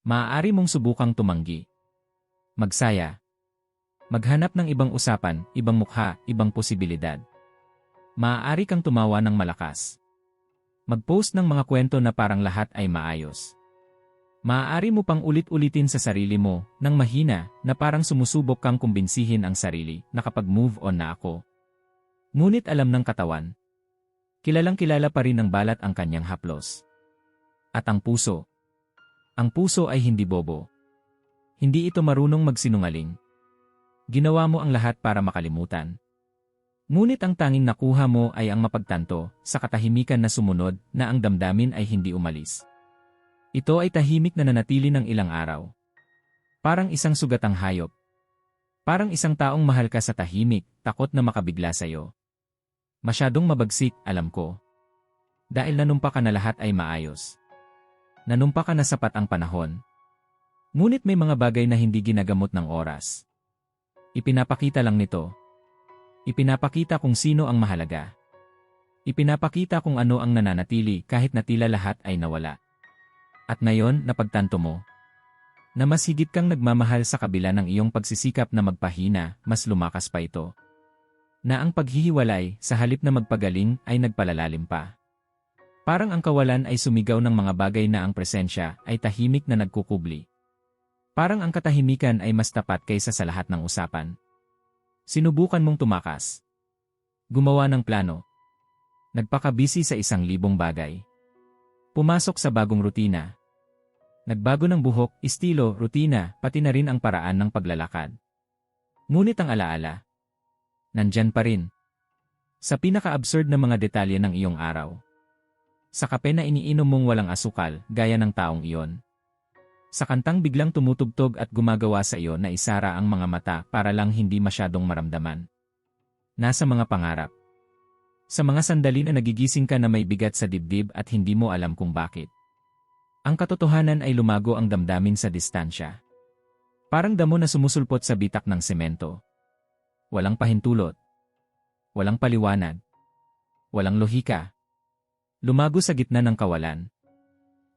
Maaari mong subukang tumanggi. Magsaya. Maghanap ng ibang usapan, ibang mukha, ibang posibilidad. Maaari kang tumawa ng malakas. Mag-post ng mga kwento na parang lahat ay maayos. Maaari mo pang ulit-ulitin sa sarili mo, ng mahina, na parang sumusubok kang kumbinsihin ang sarili, na kapag move on na ako. Ngunit alam ng katawan. Kilalang kilala pa rin ng balat ang kanyang haplos. At ang puso. Ang puso ay hindi bobo. Hindi ito marunong magsinungaling. Ginawa mo ang lahat para makalimutan. Ngunit ang tanging nakuha mo ay ang mapagtanto sa katahimikan na sumunod na ang damdamin ay hindi umalis. Ito ay tahimik na nanatili ng ilang araw. Parang isang sugatang hayop. Parang isang taong mahal ka sa tahimik, takot na makabigla sa'yo. Masyadong mabagsik, alam ko. Dahil nanumpa ka na lahat ay maayos. Nanumpa ka na sapat ang panahon. Ngunit may mga bagay na hindi ginagamot ng oras. Ipinapakita lang nito Ipinapakita kung sino ang mahalaga. Ipinapakita kung ano ang nananatili kahit na tila lahat ay nawala. At ngayon, napagtanto mo na mas higit kang nagmamahal sa kabila ng iyong pagsisikap na magpahina, mas lumakas pa ito. Na ang paghihiwalay, sa halip na magpagaling, ay nagpalalalim pa. Parang ang kawalan ay sumigaw ng mga bagay na ang presensya ay tahimik na nagkukubli. Parang ang katahimikan ay mas tapat kaysa sa lahat ng usapan. Sinubukan mong tumakas. Gumawa ng plano. Nagpakabisi sa isang libong bagay. Pumasok sa bagong rutina. Nagbago ng buhok, estilo, rutina, pati na rin ang paraan ng paglalakad. Ngunit ang alaala. Nandyan pa rin. Sa pinaka-absurd na mga detalye ng iyong araw. Sa kape na iniinom mong walang asukal, gaya ng taong iyon. Sa kantang biglang tumutugtog at gumagawa sa iyo na isara ang mga mata para lang hindi masyadong maramdaman. Nasa mga pangarap. Sa mga sandali na nagigising ka na may bigat sa dibdib at hindi mo alam kung bakit. Ang katotohanan ay lumago ang damdamin sa distansya. Parang damo na sumusulpot sa bitak ng semento. Walang pahintulot. Walang paliwanag. Walang lohika. Lumago sa gitna ng kawalan.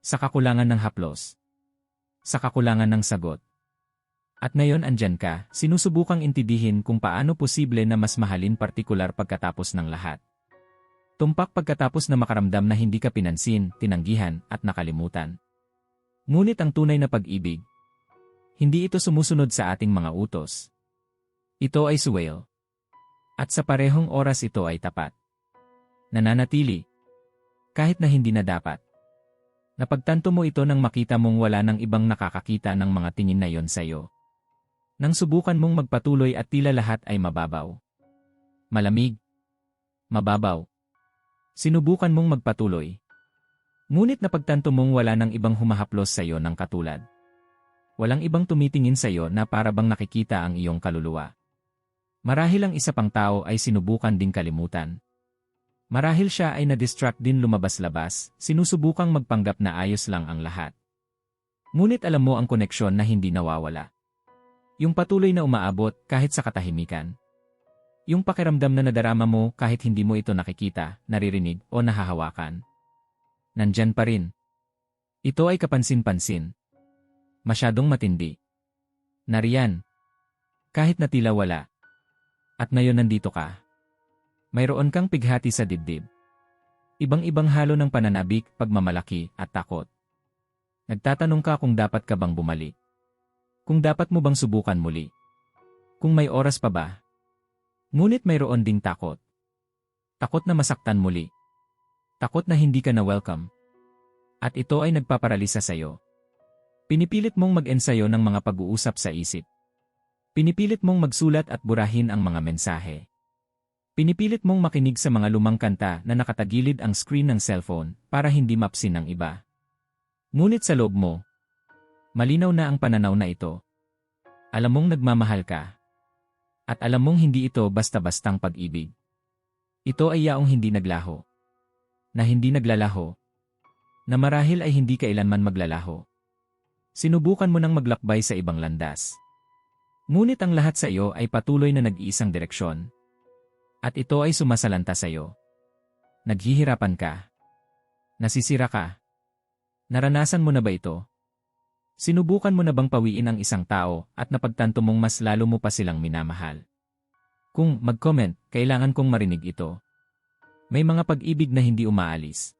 Sa kakulangan ng haplos sa kakulangan ng sagot. At ngayon andyan ka, sinusubukang intidihin kung paano posible na mas mahalin partikular pagkatapos ng lahat. Tumpak pagkatapos na makaramdam na hindi ka pinansin, tinanggihan, at nakalimutan. Ngunit ang tunay na pag-ibig, hindi ito sumusunod sa ating mga utos. Ito ay suwail. At sa parehong oras ito ay tapat. Nananatili. Kahit na hindi na dapat. Napagtanto mo ito nang makita mong wala nang ibang nakakakita ng mga tingin na yon sa'yo. Nang subukan mong magpatuloy at tila lahat ay mababaw. Malamig. Mababaw. Sinubukan mong magpatuloy. Ngunit napagtanto mong wala nang ibang humahaplos sa'yo ng katulad. Walang ibang tumitingin sa'yo na para bang nakikita ang iyong kaluluwa. Marahil ang isa pang tao ay sinubukan ding kalimutan. Marahil siya ay na-distract din lumabas-labas, sinusubukang magpanggap na ayos lang ang lahat. Ngunit alam mo ang koneksyon na hindi nawawala. Yung patuloy na umaabot kahit sa katahimikan. Yung pakiramdam na nadarama mo kahit hindi mo ito nakikita, naririnig o nahahawakan. Nandyan pa rin. Ito ay kapansin-pansin. Masyadong matindi. Nariyan. Kahit na tila wala. At ngayon nandito ka. Mayroon kang pighati sa dibdib. Ibang-ibang halo ng pananabik, pagmamalaki, at takot. Nagtatanong ka kung dapat ka bang bumalik. Kung dapat mo bang subukan muli. Kung may oras pa ba. Ngunit mayroon ding takot. Takot na masaktan muli. Takot na hindi ka na welcome. At ito ay nagpaparalisa sa iyo. Pinipilit mong mag-ensayo ng mga pag-uusap sa isip. Pinipilit mong magsulat at burahin ang mga mensahe. Pinipilit mong makinig sa mga lumang kanta na nakatagilid ang screen ng cellphone para hindi mapsin ng iba. Ngunit sa loob mo, malinaw na ang pananaw na ito. Alam mong nagmamahal ka. At alam mong hindi ito basta-bastang pag-ibig. Ito ay yaong hindi naglaho. Na hindi naglalaho. Na marahil ay hindi kailanman maglalaho. Sinubukan mo nang maglakbay sa ibang landas. Ngunit ang lahat sa iyo ay patuloy na nag-iisang direksyon. At ito ay sumasalanta sa iyo. Naghihirapan ka. Nasisira ka. Naranasan mo na ba ito? Sinubukan mo na bang pawiin ang isang tao at napagtanto mong mas lalo mo pa silang minamahal? Kung mag-comment, kailangan kong marinig ito. May mga pag-ibig na hindi umaalis.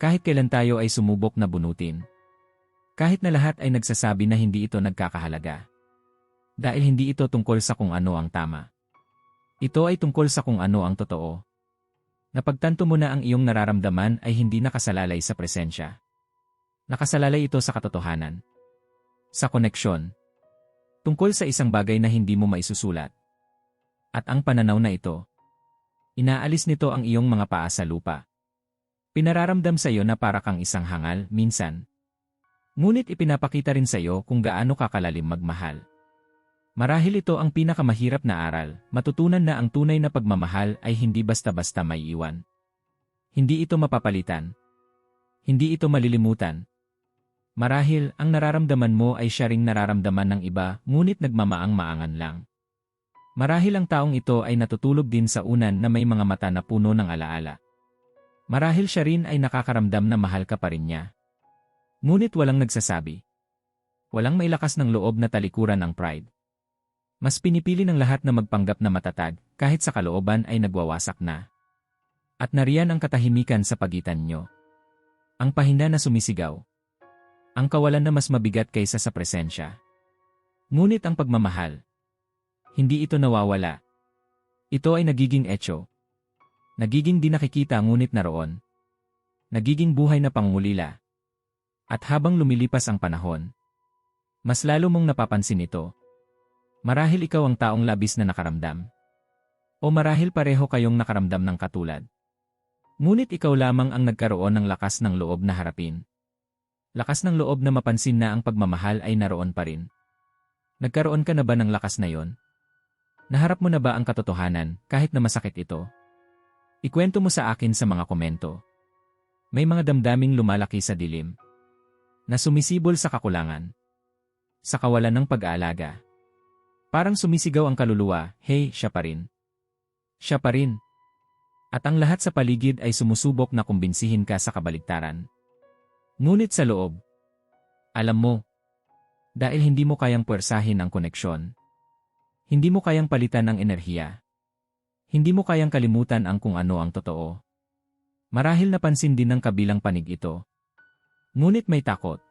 Kahit kailan tayo ay sumubok na bunutin. Kahit na lahat ay nagsasabi na hindi ito nagkakahalaga. Dahil hindi ito tungkol sa kung ano ang tama. Ito ay tungkol sa kung ano ang totoo. Napagtanto mo na ang iyong nararamdaman ay hindi nakasalalay sa presensya. Nakasalalay ito sa katotohanan. Sa koneksyon. Tungkol sa isang bagay na hindi mo maisusulat. At ang pananaw na ito. Inaalis nito ang iyong mga paa sa lupa. Pinararamdam sa iyo na para kang isang hangal, minsan. Ngunit ipinapakita rin sa iyo kung gaano kakalalim magmahal. Marahil ito ang pinakamahirap na aral, matutunan na ang tunay na pagmamahal ay hindi basta-basta may iwan. Hindi ito mapapalitan. Hindi ito malilimutan. Marahil, ang nararamdaman mo ay siya ring nararamdaman ng iba, ngunit nagmamaang-maangan lang. Marahil ang taong ito ay natutulog din sa unan na may mga mata na puno ng alaala. Marahil siya rin ay nakakaramdam na mahal ka pa rin niya. Ngunit walang nagsasabi. Walang may lakas ng loob na talikuran ng pride. Mas pinipili ng lahat na magpanggap na matatag, kahit sa kalooban ay nagwawasak na. At nariyan ang katahimikan sa pagitan nyo. Ang pahinda na sumisigaw. Ang kawalan na mas mabigat kaysa sa presensya. Ngunit ang pagmamahal. Hindi ito nawawala. Ito ay nagiging etyo. Nagiging di nakikita ngunit naroon. Nagiging buhay na pangulila. At habang lumilipas ang panahon, mas lalo mong napapansin ito. Marahil ikaw ang taong labis na nakaramdam. O marahil pareho kayong nakaramdam ng katulad. Ngunit ikaw lamang ang nagkaroon ng lakas ng loob na harapin. Lakas ng loob na mapansin na ang pagmamahal ay naroon pa rin. Nagkaroon ka na ba ng lakas na yon? Naharap mo na ba ang katotohanan kahit na masakit ito? Ikwento mo sa akin sa mga komento. May mga damdaming lumalaki sa dilim. Na sumisibol sa kakulangan. Sa kawalan ng pag-aalaga. Parang sumisigaw ang kaluluwa, hey, siya pa rin. Siya pa rin. At ang lahat sa paligid ay sumusubok na kumbinsihin ka sa kabaligtaran. Ngunit sa loob, alam mo, dahil hindi mo kayang puwersahin ang koneksyon, hindi mo kayang palitan ang enerhiya, hindi mo kayang kalimutan ang kung ano ang totoo. Marahil napansin din ng kabilang panig ito. Ngunit may takot.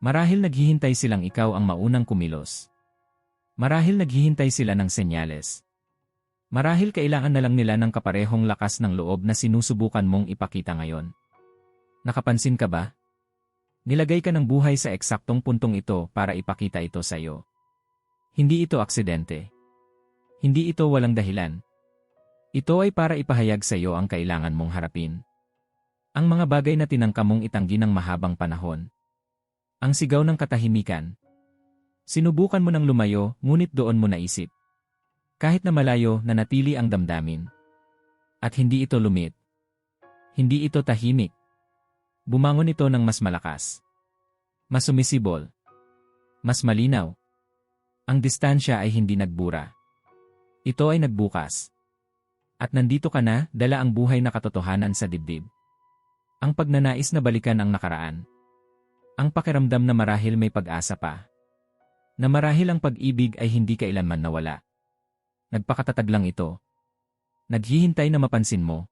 Marahil naghihintay silang ikaw ang maunang kumilos. Marahil naghihintay sila ng senyales. Marahil kailangan na lang nila ng kaparehong lakas ng loob na sinusubukan mong ipakita ngayon. Nakapansin ka ba? Nilagay ka ng buhay sa eksaktong puntong ito para ipakita ito sa iyo. Hindi ito aksidente. Hindi ito walang dahilan. Ito ay para ipahayag sa iyo ang kailangan mong harapin. Ang mga bagay na tinangka mong itanggi ng mahabang panahon. Ang sigaw ng katahimikan. Sinubukan mo ng lumayo, ngunit doon mo naisip. Kahit na malayo, nanatili ang damdamin. At hindi ito lumit. Hindi ito tahimik. Bumangon ito ng mas malakas. Mas sumisibol. Mas malinaw. Ang distansya ay hindi nagbura. Ito ay nagbukas. At nandito ka na, dala ang buhay na katotohanan sa dibdib. Ang pagnanais na balikan ang nakaraan. Ang pakiramdam na marahil may pag-asa pa. Na marahil ang pag-ibig ay hindi kailanman nawala. Nagpakatatag lang ito. Naghihintay na mapansin mo.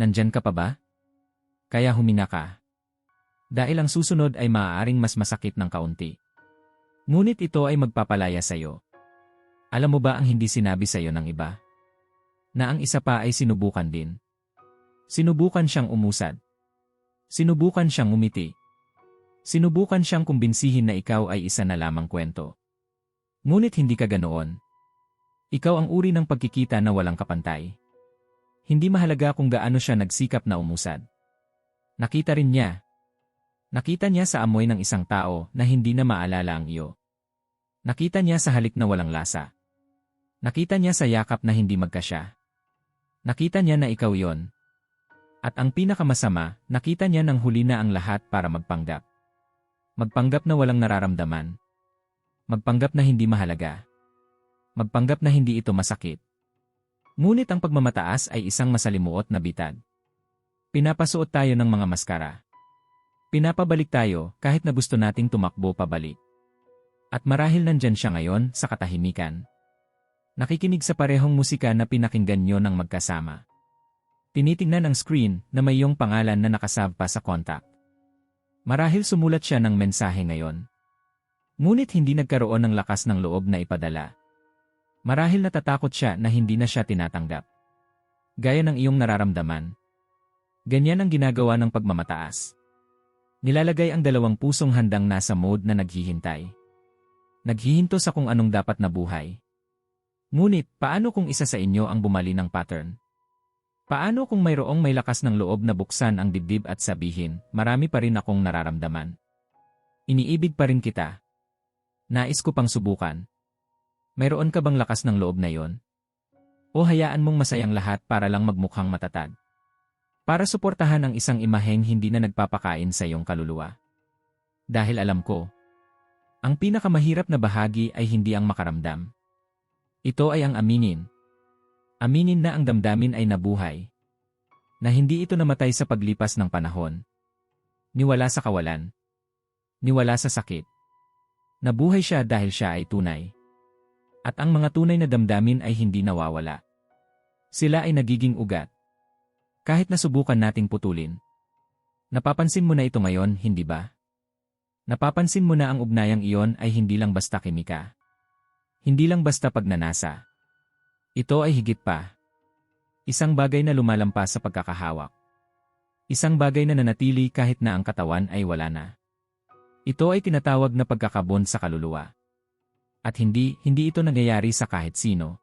Nandyan ka pa ba? kaya humina ka. Dahil ang susunod ay maaaring mas masakit ng kaunti. Ngunit ito ay magpapalaya sa iyo. Alam mo ba ang hindi sinabi sa iyo ng iba? Na ang isa pa ay sinubukan din. Sinubukan siyang umusad. Sinubukan siyang umiti. Sinubukan siyang kumbinsihin na ikaw ay isa na lamang kwento. Ngunit hindi ka ganoon. Ikaw ang uri ng pagkikita na walang kapantay. Hindi mahalaga kung gaano siya nagsikap na umusad. Nakita rin niya. Nakita niya sa amoy ng isang tao na hindi na maalala ang iyo. Nakita niya sa halik na walang lasa. Nakita niya sa yakap na hindi magkasya. Nakita niya na ikaw yon. At ang pinakamasama, nakita niya nang huli na ang lahat para magpanggap. Magpanggap na walang nararamdaman. Magpanggap na hindi mahalaga. Magpanggap na hindi ito masakit. Ngunit ang pagmamataas ay isang masalimuot na bitad. Pinapasuot tayo ng mga maskara. Pinapabalik tayo kahit na gusto nating tumakbo pabalik. At marahil nandyan siya ngayon sa katahimikan. Nakikinig sa parehong musika na pinakinggan nyo ng magkasama. Tinitingnan ang screen na may iyong pangalan na nakasave pa sa contact. Marahil sumulat siya ng mensahe ngayon. Ngunit hindi nagkaroon ng lakas ng loob na ipadala. Marahil natatakot siya na hindi na siya tinatanggap. Gaya ng iyong nararamdaman. Ganyan ang ginagawa ng pagmamataas. Nilalagay ang dalawang pusong handang nasa mode na naghihintay. Naghihinto sa kung anong dapat na buhay. Ngunit, paano kung isa sa inyo ang bumali ng pattern? Paano kung mayroong may lakas ng loob na buksan ang dibdib at sabihin, marami pa rin akong nararamdaman. Iniibig pa rin kita. Nais ko pang subukan. Mayroon ka bang lakas ng loob na yon? O hayaan mong masayang lahat para lang magmukhang matatag? Para suportahan ang isang imaheng hindi na nagpapakain sa iyong kaluluwa. Dahil alam ko, ang pinakamahirap na bahagi ay hindi ang makaramdam. Ito ay ang aminin, Aminin na ang damdamin ay nabuhay. Na hindi ito namatay sa paglipas ng panahon. Niwala sa kawalan. Niwala sa sakit. Nabuhay siya dahil siya ay tunay. At ang mga tunay na damdamin ay hindi nawawala. Sila ay nagiging ugat. Kahit nasubukan nating putulin. Napapansin mo na ito ngayon, hindi ba? Napapansin mo na ang ugnayang iyon ay hindi lang basta kimika. Hindi lang basta pagnanasa. Ito ay higit pa. Isang bagay na lumalampas sa pagkakahawak. Isang bagay na nanatili kahit na ang katawan ay wala na. Ito ay tinatawag na pagkakabon sa kaluluwa. At hindi, hindi ito nangyayari sa kahit sino.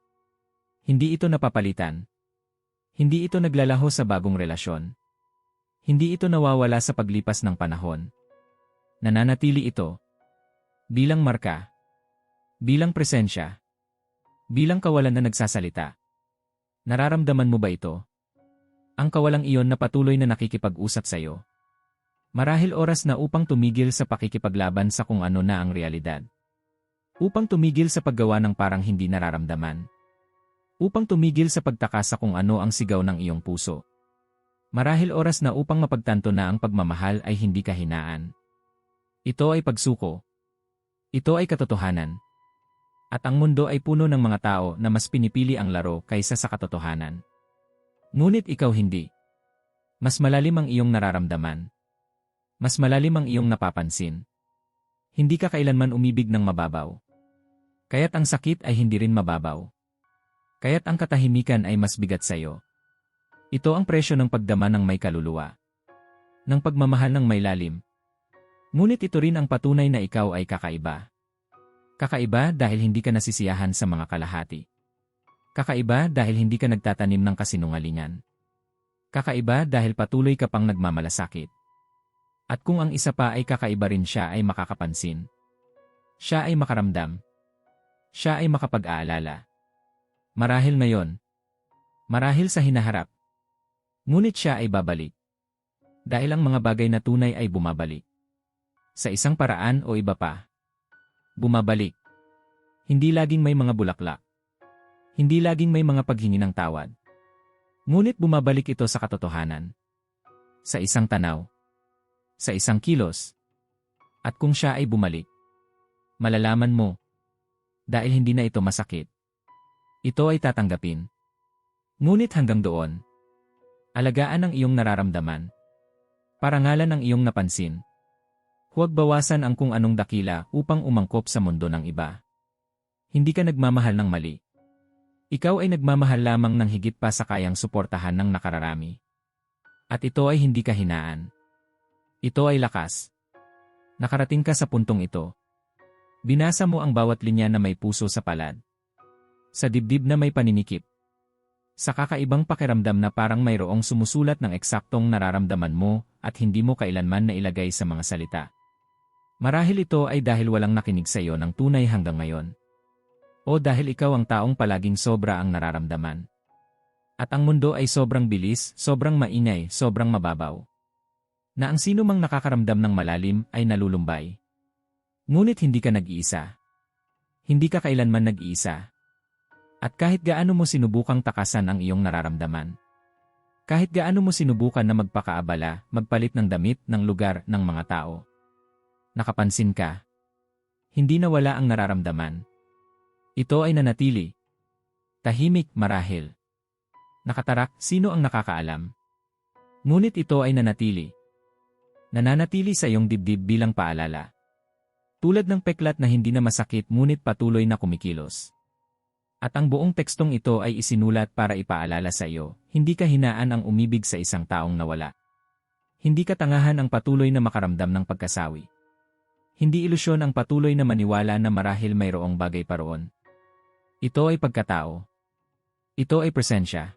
Hindi ito napapalitan. Hindi ito naglalaho sa bagong relasyon. Hindi ito nawawala sa paglipas ng panahon. Nananatili ito. Bilang marka. Bilang presensya. Bilang kawalan na nagsasalita. Nararamdaman mo ba ito? Ang kawalang iyon na patuloy na nakikipag-usap sa iyo. Marahil oras na upang tumigil sa pakikipaglaban sa kung ano na ang realidad. Upang tumigil sa paggawa ng parang hindi nararamdaman. Upang tumigil sa pagtaka sa kung ano ang sigaw ng iyong puso. Marahil oras na upang mapagtanto na ang pagmamahal ay hindi kahinaan. Ito ay pagsuko. Ito ay katotohanan. At ang mundo ay puno ng mga tao na mas pinipili ang laro kaysa sa katotohanan. Ngunit ikaw hindi. Mas malalim ang iyong nararamdaman. Mas malalim ang iyong napapansin. Hindi ka kailanman umibig ng mababaw. Kaya't ang sakit ay hindi rin mababaw. Kaya't ang katahimikan ay mas bigat sa iyo. Ito ang presyo ng pagdama ng may kaluluwa. Ng pagmamahal ng may lalim. Ngunit ito rin ang patunay na ikaw ay kakaiba. Kakaiba dahil hindi ka nasisiyahan sa mga kalahati. Kakaiba dahil hindi ka nagtatanim ng kasinungalingan. Kakaiba dahil patuloy ka pang nagmamalasakit. At kung ang isa pa ay kakaiba rin siya ay makakapansin. Siya ay makaramdam. Siya ay makapag-aalala. Marahil ngayon. Marahil sa hinaharap. Ngunit siya ay babalik. Dahil ang mga bagay na tunay ay bumabalik. Sa isang paraan o iba pa. Bumabalik. Hindi laging may mga bulaklak. Hindi laging may mga paghingi ng tawad. Ngunit bumabalik ito sa katotohanan. Sa isang tanaw. Sa isang kilos. At kung siya ay bumalik, malalaman mo. Dahil hindi na ito masakit. Ito ay tatanggapin. Ngunit hanggang doon, alagaan ang iyong nararamdaman. Parangalan ang iyong napansin. Huwag bawasan ang kung anong dakila upang umangkop sa mundo ng iba. Hindi ka nagmamahal ng mali. Ikaw ay nagmamahal lamang ng higit pa sa kayang suportahan ng nakararami. At ito ay hindi kahinaan. Ito ay lakas. Nakarating ka sa puntong ito. Binasa mo ang bawat linya na may puso sa palad. Sa dibdib na may paninikip. Sa kakaibang pakiramdam na parang mayroong sumusulat ng eksaktong nararamdaman mo at hindi mo kailanman na ilagay sa mga salita. Marahil ito ay dahil walang nakinig sa iyo ng tunay hanggang ngayon. O dahil ikaw ang taong palaging sobra ang nararamdaman. At ang mundo ay sobrang bilis, sobrang maingay, sobrang mababaw. Na ang sino mang nakakaramdam ng malalim ay nalulumbay. Ngunit hindi ka nag-iisa. Hindi ka kailanman nag-iisa. At kahit gaano mo sinubukang takasan ang iyong nararamdaman, Kahit gaano mo sinubukan na magpakaabala, magpalit ng damit ng lugar ng mga tao. Nakapansin ka. Hindi na wala ang nararamdaman. Ito ay nanatili. Tahimik marahil. Nakatarak, sino ang nakakaalam? Ngunit ito ay nanatili. Nananatili sa iyong dibdib bilang paalala. Tulad ng peklat na hindi na masakit ngunit patuloy na kumikilos. At ang buong tekstong ito ay isinulat para ipaalala sa iyo, hindi ka hinaan ang umibig sa isang taong nawala. Hindi katangahan ang patuloy na makaramdam ng pagkasawi. Hindi ilusyon ang patuloy na maniwala na marahil mayroong bagay pa roon. Ito ay pagkatao. Ito ay presensya.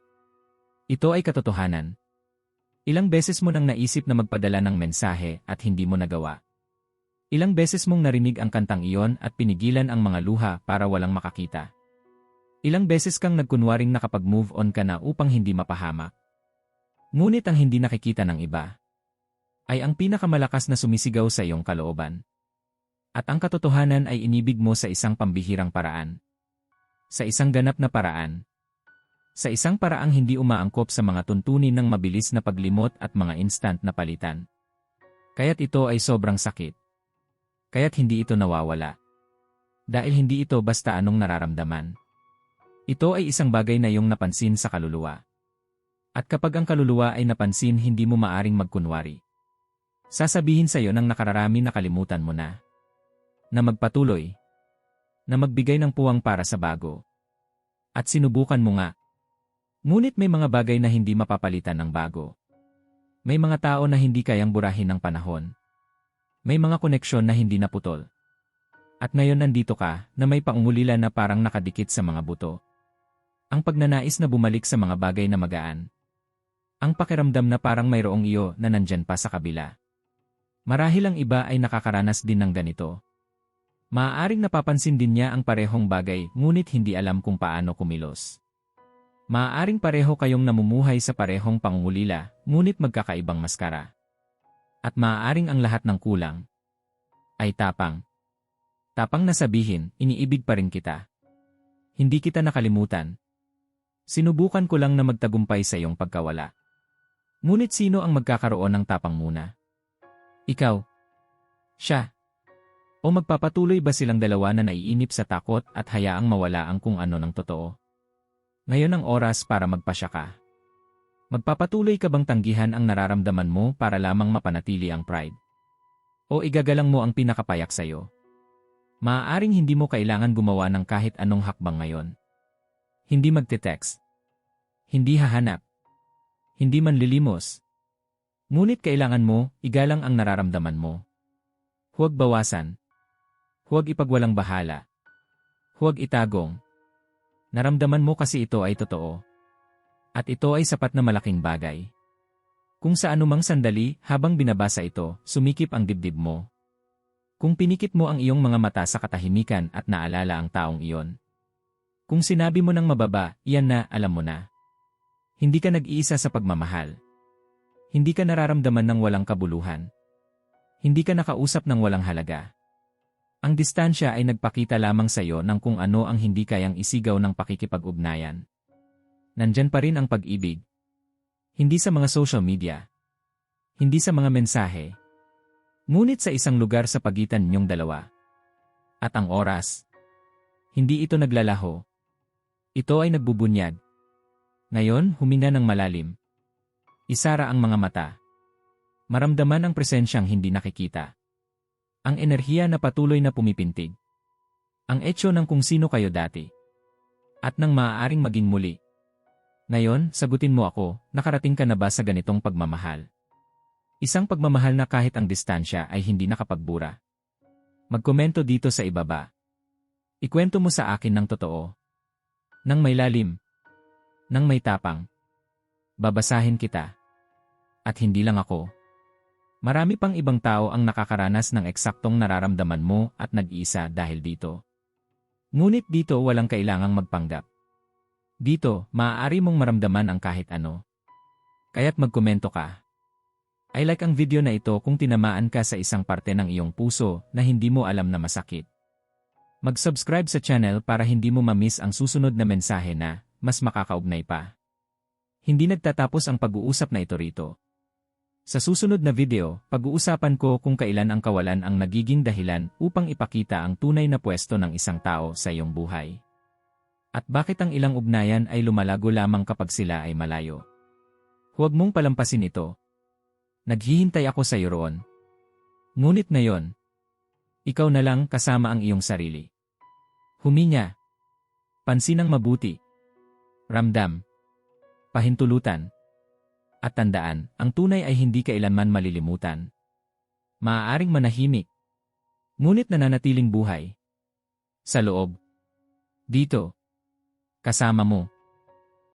Ito ay katotohanan. Ilang beses mo nang naisip na magpadala ng mensahe at hindi mo nagawa. Ilang beses mong narinig ang kantang iyon at pinigilan ang mga luha para walang makakita. Ilang beses kang nagkunwaring nakapag-move on ka na upang hindi mapahamak. Ngunit ang hindi nakikita ng iba ay ang pinakamalakas na sumisigaw sa iyong kalooban. At ang katotohanan ay inibig mo sa isang pambihirang paraan. Sa isang ganap na paraan. Sa isang paraang hindi umaangkop sa mga tuntunin ng mabilis na paglimot at mga instant na palitan. Kaya't ito ay sobrang sakit. Kaya't hindi ito nawawala. Dahil hindi ito basta anong nararamdaman. Ito ay isang bagay na iyong napansin sa kaluluwa. At kapag ang kaluluwa ay napansin hindi mo maaring magkunwari. Sasabihin sa iyo ng nakararami na kalimutan mo na. Na magpatuloy. Na magbigay ng puwang para sa bago. At sinubukan mo nga. Ngunit may mga bagay na hindi mapapalitan ng bago. May mga tao na hindi kayang burahin ng panahon. May mga koneksyon na hindi naputol. At ngayon nandito ka na may pangungulila na parang nakadikit sa mga buto. Ang pagnanais na bumalik sa mga bagay na magaan. Ang pakiramdam na parang mayroong iyo na nandyan pa sa kabila. Marahil ang iba ay nakakaranas din ng ganito. Maaaring napapansin din niya ang parehong bagay ngunit hindi alam kung paano kumilos. Maaaring pareho kayong namumuhay sa parehong pangungulila ngunit magkakaibang maskara. At maaaring ang lahat ng kulang ay tapang. Tapang na sabihin, iniibig pa rin kita. Hindi kita nakalimutan, Sinubukan ko lang na magtagumpay sa iyong pagkawala. Ngunit sino ang magkakaroon ng tapang muna? Ikaw. Siya. O magpapatuloy ba silang dalawa na naiinip sa takot at hayaang mawala ang kung ano ng totoo? Ngayon ang oras para magpasya ka. Magpapatuloy ka bang tanggihan ang nararamdaman mo para lamang mapanatili ang pride? O igagalang mo ang pinakapayak sa'yo? Maaaring hindi mo kailangan gumawa ng kahit anong hakbang ngayon. Hindi magte-text. Hindi hahanap. Hindi man lilimos. Ngunit kailangan mo, igalang ang nararamdaman mo. Huwag bawasan. Huwag ipagwalang bahala. Huwag itagong. Naramdaman mo kasi ito ay totoo. At ito ay sapat na malaking bagay. Kung sa anumang sandali, habang binabasa ito, sumikip ang dibdib mo. Kung pinikit mo ang iyong mga mata sa katahimikan at naalala ang taong iyon, kung sinabi mo ng mababa, iyan na, alam mo na. Hindi ka nag-iisa sa pagmamahal. Hindi ka nararamdaman ng walang kabuluhan. Hindi ka nakausap ng walang halaga. Ang distansya ay nagpakita lamang sa iyo ng kung ano ang hindi kayang isigaw ng pakikipag-ugnayan. Nandyan pa rin ang pag-ibig. Hindi sa mga social media. Hindi sa mga mensahe. Ngunit sa isang lugar sa pagitan ninyong dalawa. At ang oras. Hindi ito naglalaho. Ito ay nagbubunyag. Ngayon, huminga ng malalim. Isara ang mga mata. Maramdaman ang presensyang hindi nakikita. Ang enerhiya na patuloy na pumipintig. Ang etsyo ng kung sino kayo dati. At nang maaaring maging muli. Ngayon, sagutin mo ako, nakarating ka na ba sa ganitong pagmamahal? Isang pagmamahal na kahit ang distansya ay hindi nakapagbura. Magkomento dito sa ibaba. Ikwento mo sa akin ng totoo. Nang may lalim. Nang may tapang. Babasahin kita. At hindi lang ako. Marami pang ibang tao ang nakakaranas ng eksaktong nararamdaman mo at nag-iisa dahil dito. Ngunit dito walang kailangang magpanggap. Dito, maaari mong maramdaman ang kahit ano. Kaya't magkomento ka. I like ang video na ito kung tinamaan ka sa isang parte ng iyong puso na hindi mo alam na masakit. Mag-subscribe sa channel para hindi mo ma-miss ang susunod na mensahe na mas makakaugnay pa. Hindi nagtatapos ang pag-uusap na ito rito. Sa susunod na video, pag-uusapan ko kung kailan ang kawalan ang nagiging dahilan upang ipakita ang tunay na pwesto ng isang tao sa iyong buhay. At bakit ang ilang ugnayan ay lumalago lamang kapag sila ay malayo. Huwag mong palampasin ito. Naghihintay ako sa iyo roon. Ngunit ngayon, ikaw na lang kasama ang iyong sarili. Huminya. Pansin ang mabuti. Ramdam. Pahintulutan. At tandaan, ang tunay ay hindi kailanman malilimutan. Maaaring manahimik. Ngunit nananatiling buhay. Sa loob. Dito. Kasama mo.